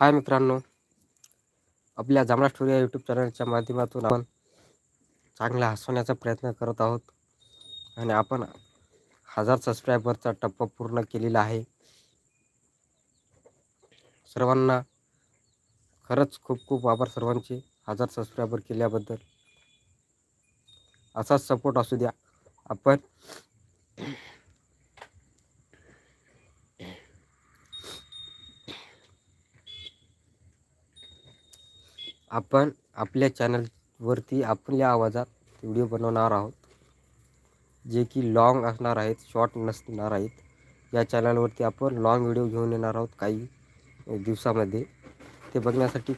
हाय मित्रांनो. आपल्या जांभळा स्टोरी या यूट्यूब चॅनलच्या माध्यमातून आपण चांगला हसवण्याचा प्रयत्न करत आहोत. आणि आपण हजार सबस्क्रायबरचा टप्पा पूर्ण केलेला आहे. सर्वांना खरंच खूप खूप आभार सर्वांचे हजार सबस्क्रायबर केल्याबद्दल. असाच सपोर्ट असू द्या. आपण आपण आपल्या चॅनलवरती आपल्या आवाजात व्हिडिओ बनवणार आहोत. जे की लाँग असणार आहेत शॉर्ट नसणार आहेत. या चॅनलवरती आपण लाँग व्हिडिओ घेऊन येणार आहोत काही दिवसामध्ये. ते बघण्यासाठी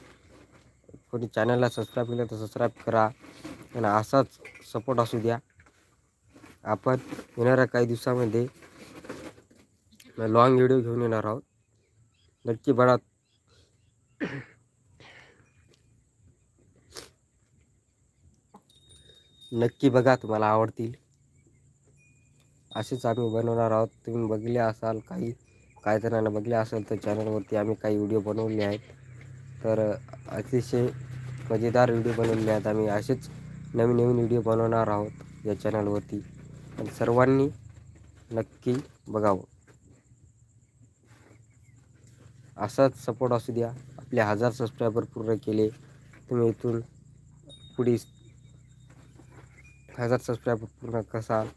कोणी चॅनलला सबस्क्राईब केलं तर सबस्क्राईब करा आणि असाच सपोर्ट असू द्या. आपण येणाऱ्या काही दिवसामध्ये लाँग व्हिडिओ घेऊन येणार आहोत. नक्की बघा. नक्की बघा तुम्हाला आवडतील. असेच आम्ही बनवणार आहोत. तुम्ही बघले असाल काही काही जणांना बघले असेल तर चॅनलवरती आम्ही काही व्हिडिओ बनवले आहेत. तर अतिशय मजेदार व्हिडिओ बनवले आहेत आम्ही. असेच नवीन नवीन व्हिडिओ बनवणार आहोत या चॅनलवरती आणि सर्वांनी नक्की बघावं. असाच सपोर्ट असू द्या. आपले हजार सबस्क्रायबर पूर्ण केले. तुम्ही इथून पुढे हजार सबस्क्रायबर पूर्ण कसाल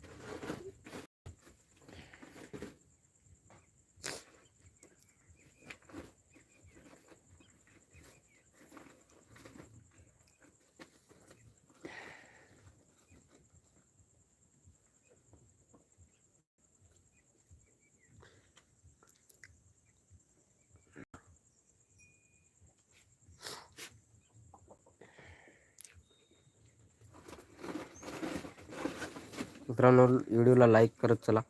मित्रांनो व्हिडिओला लाईक करत चला.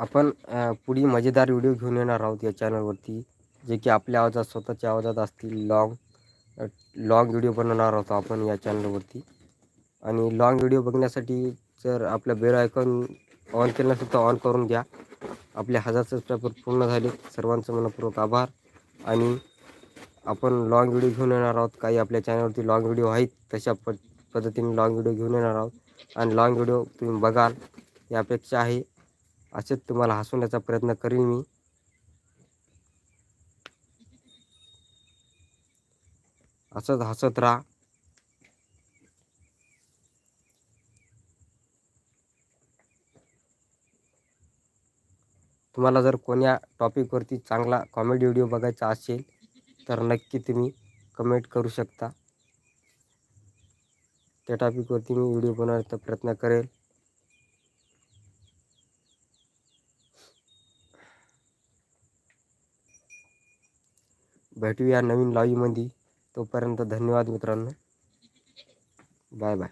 आपण पुढील मजेदार व्हिडिओ घेऊन येणार आहोत या चॅनलवरती जे की आपल्या आवाजात स्वतःच्या आवाजात असतील. लाँग लाँग व्हिडिओ बनवणार आहोत आपण या चॅनलवरती. आणि लाँग व्हिडिओ बघण्यासाठी जर आपलं बेल आयकॉन ऑन केलं नसेल तर ऑन करून घ्या. आपले हजार सबस्क्रायबर पूर्ण झाले. सर्वांचं मनपूर्वक आभार. आणि आपण लाँग व्हिडिओ घेऊन येणार आहोत. काही आपल्या चॅनलवरती लाँग व्हिडिओ आहेत तशा प पद्धतीने लाँग व्हिडिओ घेऊन येणार आहोत. आणि लाँग व्हिडिओ तुम्ही बघाल. यापेक्षा आहे असेच तुम्हाला हसवण्याचा प्रयत्न करीन मी. असंच हसत राहा. तुम्हाला जर कोण्या टॉपिकवरती चांगला कॉमेडी व्हिडिओ बघायचा असेल तर नक्की तुम्ही कमेंट करू शकता. त्या टॉपिकवरती मी व्हिडिओ बनवण्याचा प्रयत्न करेल. भेटूया नवीन लाईव्हमध्ये. तोपर्यंत धन्यवाद मित्रांनो. Bye bye.